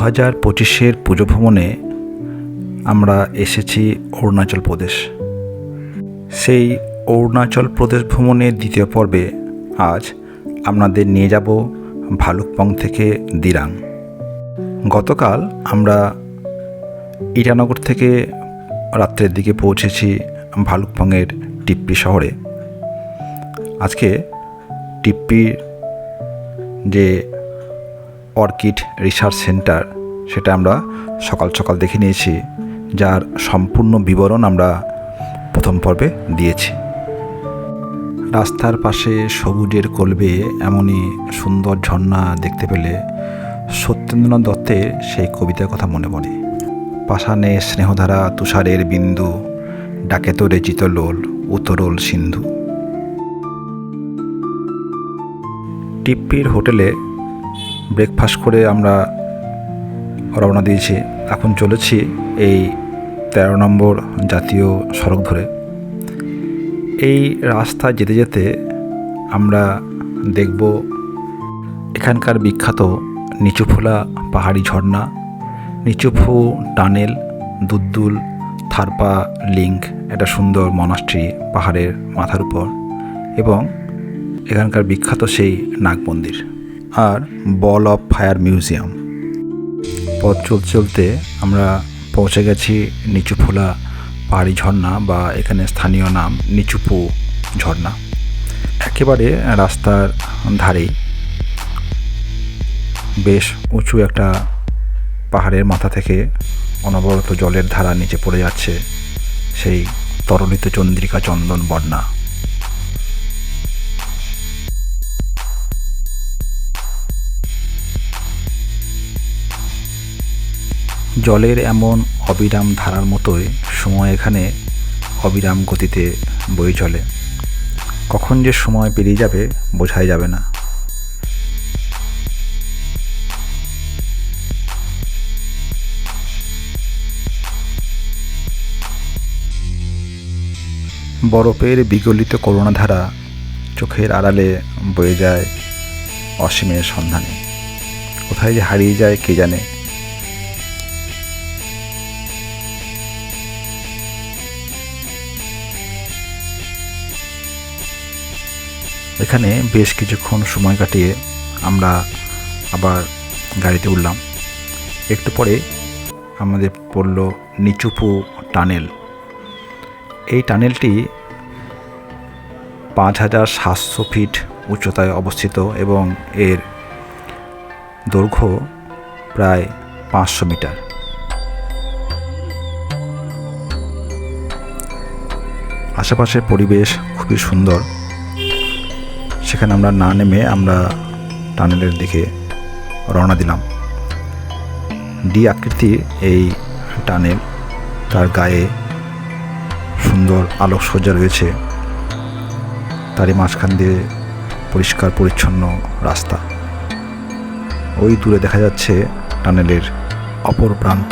হাজার পঁচিশের পুজো ভ্রমণে আমরা এসেছি অরুণাচল প্রদেশ। সেই অরুণাচল প্রদেশ ভ্রমণের দ্বিতীয় পর্বে আজ আপনাদের নিয়ে যাব ভালুকপং থেকে দিরাং। গতকাল আমরা ইটানগর থেকে রাত্রের দিকে পৌঁছেছি ভালুকপংয়ের টিপ্পি শহরে। আজকে টিপ্পির যে অর্কিড রিসার্চ সেন্টার। সেটা আমরা সকাল সকাল দেখে নিয়েছি, যার সম্পূর্ণ বিবরণ আমরা প্রথম পর্বে দিয়েছি। রাস্তার পাশে সবুজের কলবে এমনই সুন্দর ঝর্ণা দেখতে পেলে সত্যেন্দ্রনাথ দত্তের সেই কবিতার কথা মনে পড়ে। পাষাণে স্নেহধারা তুষারের বিন্দু, ডাকে তোরে চিতলোল উতরোল সিন্ধু। টিপ্পির হোটেলে ব্রেকফাস্ট করে আমরা রওনা দিয়েছি। এখন চলেছি এই তেরো নম্বর জাতীয় সড়ক ধরে। এই রাস্তা যেতে যেতে আমরা দেখব এখানকার বিখ্যাত নিচুফুলা পাহাড়ি ঝর্ণা, নিচুফু টানেল, দুদ্দুল, থারপা লিঙ্ক একটা সুন্দর মনাস্ট্রি পাহাড়ের মাথার উপর এবং এখানকার বিখ্যাত সেই নাগ মন্দির আর বল অফ ফায়ার মিউজিয়াম। পথ চলতে চলতে আমরা পৌঁছে গেছি নিচুফুলা পাহাড়ি ঝর্ণা বা এখানে স্থানীয় নাম নিচুপু ঝর্ণা। একেবারে রাস্তার ধারেই। বেশ উঁচু একটা পাহাড়ের মাথা থেকে অনবরত জলের ধারা নিচে পড়ে যাচ্ছে সেই তরলিত চন্দ্রিকা চন্দন বন্যা। জলের এমন অবিরাম ধারার মতোই সময় এখানে অবিরাম গতিতে বয়ে চলে। কখন যে সময় পেরিয়ে যাবে, বোঝাই যাবে না। বরফের বিগলিত করুণাধারা চোখের আড়ালে বয়ে যায় অসীমের সন্ধানে। কোথায় যে হারিয়ে যায় কে জানে। এখানে বেশ কিছুক্ষণ সময় কাটিয়ে আমরা আবার গাড়িতে উঠলাম। একটু পরে আমাদের পড়ল নিচুপু টানেল। এই টানেলটি পাঁচ হাজার সাতশো ফিট উচ্চতায় অবস্থিত এবং এর দৈর্ঘ্য প্রায় পাঁচশো মিটার। আশেপাশের পরিবেশ খুবই সুন্দর। সেখানে আমরা না নেমে আমরা টানেলের দিকে রওনা দিলাম। ডি আকৃতির এই টানেল, তার গায়ে সুন্দর আলোকসজ্জা রয়েছে। তারই মাঝখান দিয়ে পরিষ্কার পরিচ্ছন্ন রাস্তা। ওই দূরে দেখা যাচ্ছে টানেলের অপর প্রান্ত।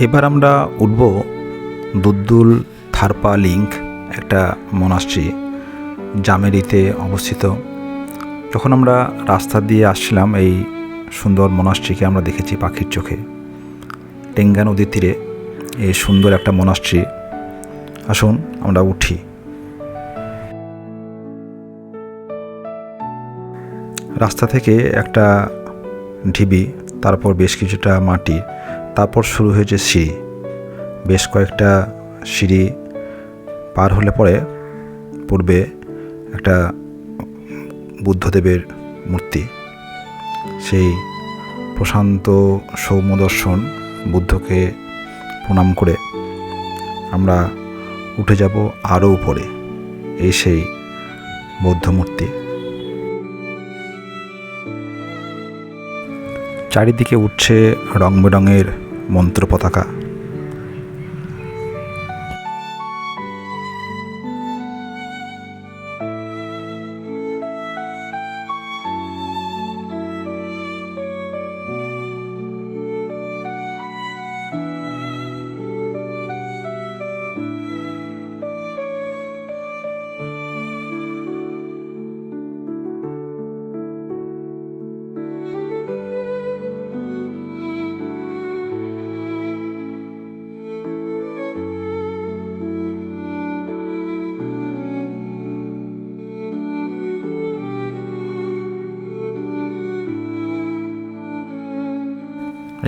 এবার আমরা উঠব দুদ্দুল থারপা লিঙ্ক, একটা মনাস্ট্রি, জামেরিতে অবস্থিত। যখন আমরা রাস্তা দিয়ে আসছিলাম, এই সুন্দর মনাস্ট্রিকে আমরা দেখেছি পাখির চোখে। টেঙ্গা নদীর তীরে এই সুন্দর একটা মনাস্ট্রি। আসুন, আমরা উঠি। রাস্তা থেকে একটা ঢিবি, তারপর বেশ কিছুটা মাটি। তারপর শুরু হয়েছে সিঁড়ি। বেশ কয়েকটা সিঁড়ি পার হলে পরে পূর্বে একটা বুদ্ধদেবের মূর্তি। সেই প্রশান্ত সৌম্যদর্শন বুদ্ধকে প্রণাম করে আমরা উঠে যাব আরও উপরে, এই সেই বৌদ্ধ মূর্তি। চারিদিকে উঠছে রং বেরঙের মন্ত্র পতাকা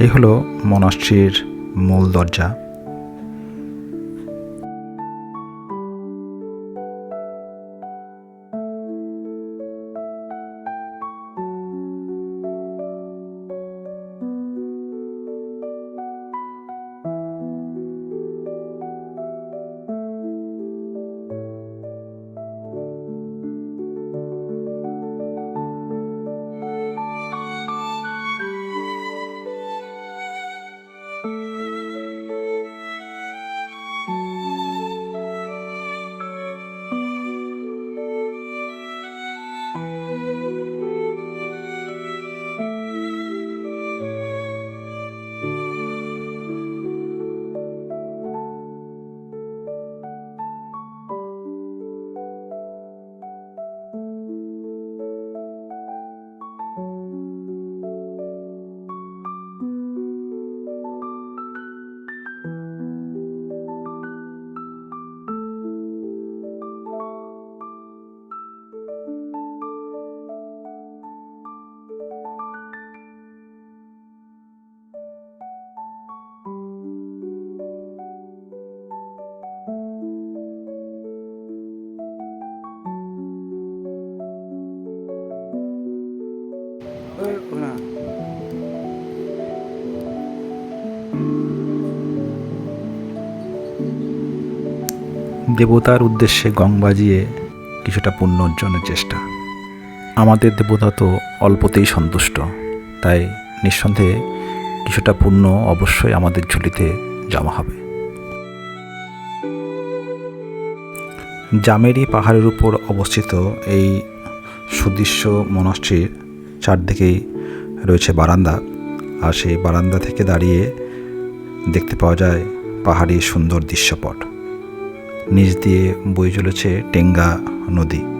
এই হলো মনাস্ট্রির মূল দরজা। দেবতার উদ্দেশ্যে গং বাজিয়ে কিছুটা পুণ্য অর্জনের চেষ্টা। আমাদের দেবতা তো অল্পতেই সন্তুষ্ট, তাই নিঃসন্দেহে কিছুটা পুণ্য অবশ্যই আমাদের ঝুলিতে জমা হবে। জামেরি পাহাড়ের উপর অবস্থিত এই সুদৃশ্য মনস্ট্রির চারদিকেই রয়েছে বারান্দা, আর সেই বারান্দা থেকে দাঁড়িয়ে দেখতে পাওয়া যায় পাহাড়ি সুন্দর দৃশ্যপট। নিচ দিয়ে বয়ে চলেছে টেঙ্গা নদী।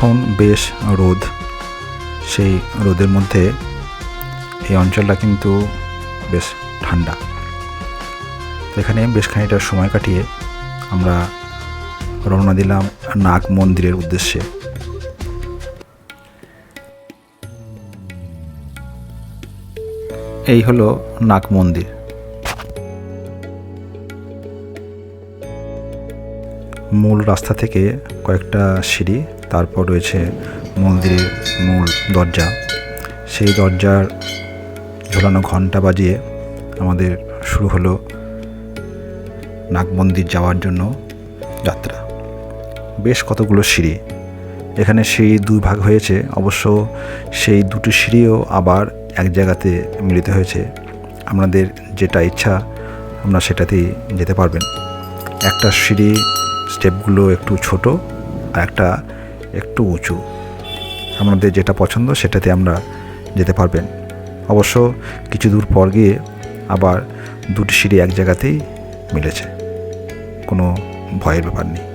এখন বেশ রোদ। সেই রোদের মধ্যে এই অঞ্চলটা কিন্তু বেশ ঠান্ডা। এখানে বেশ খানিকটা সময় কাটিয়ে আমরা রওনা দিলাম নাগ মন্দিরের উদ্দেশ্যে। এই হলো নাগ মন্দির। মূল রাস্তা থেকে কয়েকটা সিঁড়ি তারপর রয়েছে মন্দিরের মূল দরজা। সেই দরজার ঝোলানো ঘণ্টা বাজিয়ে আমাদের শুরু হলো নাগ মন্দির যাওয়ার জন্য যাত্রা। বেশ কতগুলো সিঁড়ি। এখানে সিঁড়ি দুই ভাগ হয়েছে, অবশ্য সেই দুটি সিঁড়িও আবার এক জায়গাতে মিলিত হয়েছে। আপনাদের যেটা ইচ্ছা আপনারা সেটাতেই যেতে পারবেন। একটা সিঁড়ি স্টেপগুলো একটু ছোট আর একটা একটু উঁচু। আমাদের যেটা পছন্দ সেটাতে আমরা যেতে পারবেন। অবশ্য কিছু দূর পর গিয়ে আবার দুটি সিঁড়ি এক জায়গাতেই মিলেছে। কোনো ভয়ের ব্যাপার নেই।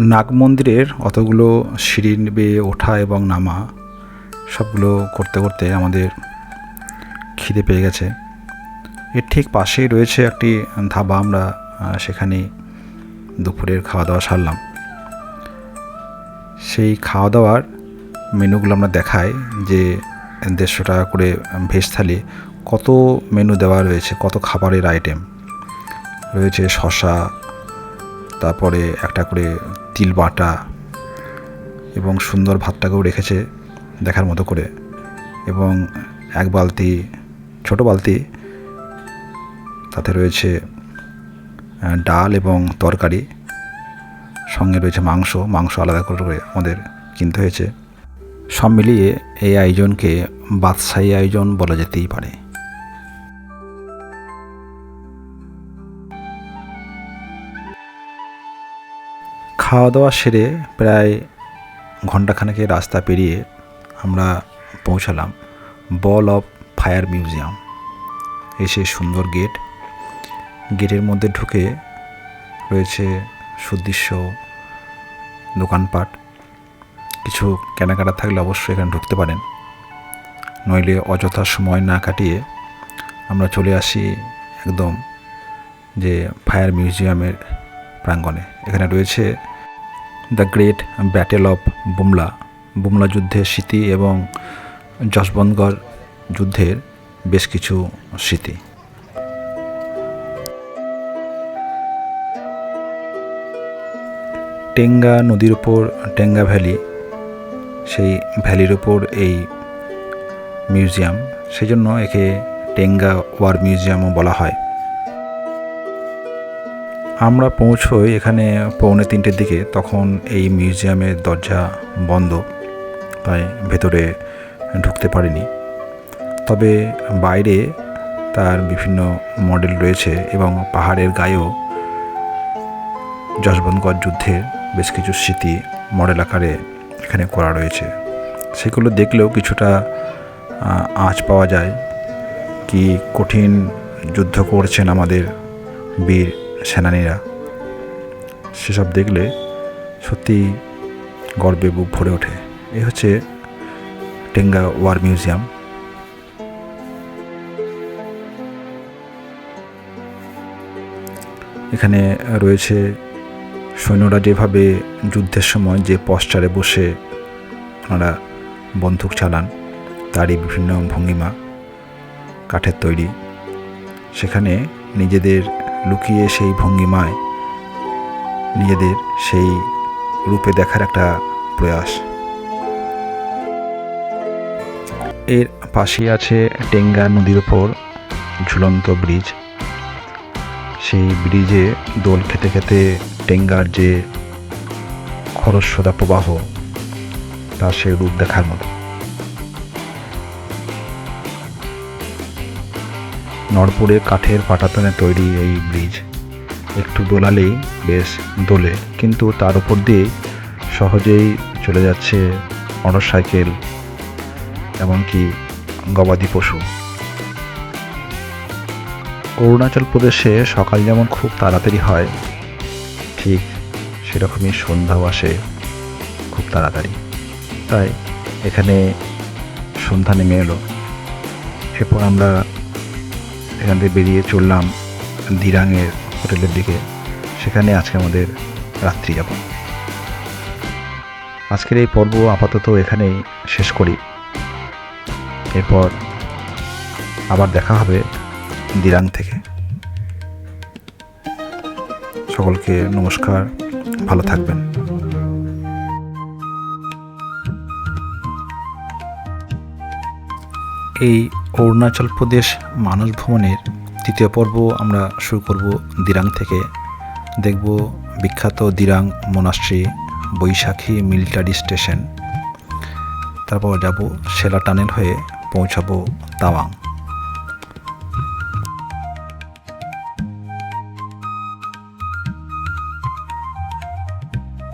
নাগ মন্দিরের অতগুলো সিঁড়ি বেয়ে ওঠা এবং নামা সবগুলো করতে করতে আমাদের খিদে পেয়ে গেছে। এর ঠিক পাশেই রয়েছে একটি ধাবা, আমরা সেখানে দুপুরের খাওয়া দাওয়া সারলাম। সেই খাওয়া দাওয়ার মেনুগুলো আমরা দেখাই, যে দেড়শো টাকা করে ভেজ থালি, কত মেনু দেওয়া রয়েছে, কত খাবারের আইটেম। রয়েছে শশা তারপরে একটা করে তিল বাটা এবং সুন্দর ভাতটাকেও রেখেছে দেখার মতো করে এবং এক বালতি, ছোট বালতি তাতে রয়েছে ডাল এবং তরকারি, সঙ্গে রয়েছে মাংস মাংস আলাদা করে আমাদের কিনতে হয়েছে। সব মিলিয়ে এই আয়োজনকে বাদশাহী আয়োজন বলা যেতেই পারে। খাওয়া দাওয়া সেরে প্রায় ঘন্টাখানেকের রাস্তা পেরিয়ে আমরা পৌঁছালাম বল অফ ফায়ার মিউজিয়াম। এসে সুন্দর গেট। গেটের মধ্যে ঢুকে রয়েছে সুদৃশ্য দোকানপাট। কিছু কেনাকাটা থাকলে অবশ্যই এখানে ঢুকতে পারেন। নইলে অযথা সময় না কাটিয়ে আমরা চলে আসি একদম যে ফায়ার মিউজিয়ামের প্রাঙ্গণে। এখানে রয়েছে the great battle of Bumla. Bumla যুদ্ধের স্মৃতি এবং যশবন্তগড় যুদ্ধের বেশ কিছু স্মৃতি। টেঙ্গা নদীর উপর, টেঙ্গা ভ্যালি, সেই ভ্যালির ওপর এই মিউজিয়াম সেই জন্য একে টেঙ্গা ওয়ার মিউজিয়ামও বলা হয়। আমরা পৌঁছোই এখানে পৌনে তিনটের দিকে, তখন এই মিউজিয়ামের দরজা বন্ধ, তাই ভেতরে ঢুকতে পারিনি। তবে বাইরে তার বিভিন্ন মডেল রয়েছে এবং পাহাড়ের গায়েও যশবন্তগড় যুদ্ধের বেশ কিছু স্মৃতি মডেল আকারে এখানে করা রয়েছে। সেগুলো দেখলেও কিছুটা আঁচ পাওয়া যায়। কি কঠিন যুদ্ধ করছেন আমাদের বীর সেনানীরা। সেসব দেখলে সত্যি গর্বে বুক ভরে ওঠে। এই হচ্ছে টেঙ্গা ওয়ার মিউজিয়াম। এখানে রয়েছে সৈন্যরা যেভাবে যুদ্ধের সময় যে পশ্চারে বসে ওনারা বন্দুক চালান, তারই বিভিন্ন ভঙ্গিমা, কাঠের তৈরি। সেখানে নিজেদের লুকিয়ে সেই ভঙ্গিমায় নিজেদের সেই রূপে দেখার একটা প্রয়াস। এর পাশে আছে টেঙ্গা নদীর ওপর ঝুলন্ত ব্রিজ। সেই ব্রিজে দোল খেতে খেতে টেঙ্গার যে খরস্রোতা প্রবাহ, তার সেই রূপ দেখার মতো। নড়পুরে কাঠের পাটাতনে তৈরি এই ব্রিজ। একটু দোলালেই বেশ দোলে, কিন্তু তার উপর দিয়ে সহজেই চলে যাচ্ছে মোটরসাইকেল এমনকি গবাদি পশু। অরুণাচল প্রদেশে সকাল যেমন খুব তাড়াতাড়ি হয়, ঠিক সেরকমই সন্ধ্যাও আসে খুব তাড়াতাড়ি। তাই এখানে সন্ধ্যা নেমে এলো। এরপর আমরা এখান থেকে বেরিয়ে চললাম দিরাংয়ের হোটেলের দিকে। সেখানে আজকে আমাদের রাত্রি যাপন। আজকের এই পর্ব আপাতত এখানেই শেষ করি। এরপর আবার দেখা হবে দিরাং থেকে। সকলকে নমস্কার, ভালো থাকবেন। এই অরুণাচল প্রদেশ মানস ভ্রমণের তৃতীয় পর্ব আমরা শুরু করব দিরাং থেকে। দেখব বিখ্যাত Dirang monastery Baisakhi military station. তারপর যাব সেলা টানেল হয়ে পৌঁছাবো তাওয়াং।